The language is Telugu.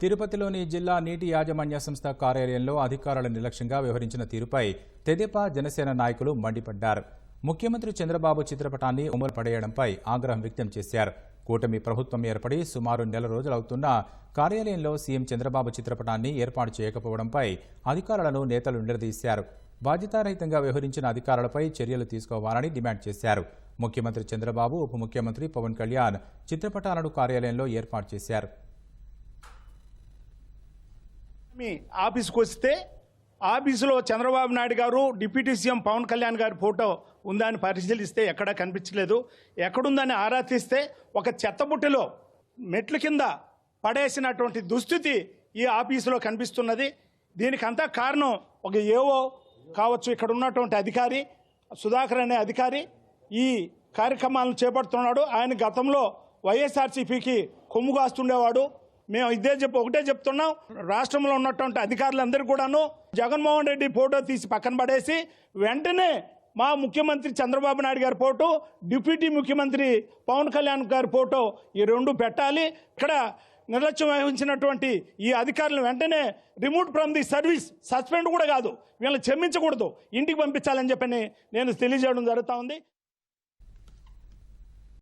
తిరుపతిలోని జిల్లా నీటి యాజమాన్య సంస్థ కార్యాలయంలో అధికారుల నిర్లక్ష్యంగా వ్యవహరించిన తీరుపై తెదేపా జనసేన నాయకులు మండిపడ్డారు. ముఖ్యమంత్రి చంద్రబాబు చిత్రపటాన్ని ఉమ్మలు పడేయడంపై ఆగ్రహం వ్యక్తం చేశారు. కూటమి ప్రభుత్వం ఏర్పడి సుమారు నెల రోజులవుతున్నా కార్యాలయంలో సీఎం చంద్రబాబు చిత్రపటాన్ని ఏర్పాటు చేయకపోవడంపై అధికారులను నేతలు నిలదీశారు. బాధ్యతారహితంగా వ్యవహరించిన అధికారులపై చర్యలు తీసుకోవాలని డిమాండ్ చేశారు. ముఖ్యమంత్రి చంద్రబాబు ఉప ముఖ్యమంత్రి పవన్ కళ్యాణ్ చిత్రపటాలను కార్యాలయంలో ఏర్పాటు చేశారు. మీ ఆఫీస్కి వస్తే ఆఫీసులో చంద్రబాబు నాయుడు గారు డిప్యూటీ సీఎం పవన్ కళ్యాణ్ గారి ఫోటో ఉందని పరిశీలిస్తే ఎక్కడా కనిపించలేదు. ఎక్కడుందని ఆరా తీస్తే ఒక చెత్తబుట్టలో మెట్ల కింద పడేసినటువంటి దుస్థితి ఈ ఆఫీసులో కనిపిస్తున్నది. దీనికంతా కారణం ఒక ఏవో కావచ్చు ఇక్కడ ఉన్నటువంటి అధికారి సుధాకర్ అనే అధికారి ఈ కార్యక్రమాలను చేపడుతున్నాడు. ఆయన గతంలో వైఎస్ఆర్సీపీకి కొమ్ము కాస్తుండేవాడు. మేము ఇదే చెప్పి ఒకటే చెప్తున్నాం. రాష్ట్రంలో ఉన్నటువంటి అధికారులందరూ కూడాను జగన్మోహన్ రెడ్డి ఫోటో తీసి పక్కన పడేసి వెంటనే మా ముఖ్యమంత్రి చంద్రబాబు నాయుడు గారి ఫోటో డిప్యూటీ ముఖ్యమంత్రి పవన్ కళ్యాణ్ గారి ఫోటో ఈ రెండు పెట్టాలి. ఇక్కడ నిర్లక్ష్యం వహించినటువంటి ఈ అధికారులను వెంటనే remove from the service suspend కూడా కాదు. వీళ్ళని క్షమించకూడదు. ఇంటికి పంపించాలని చెప్పని నేను తెలియజేయడం జరుగుతూ ఉంది.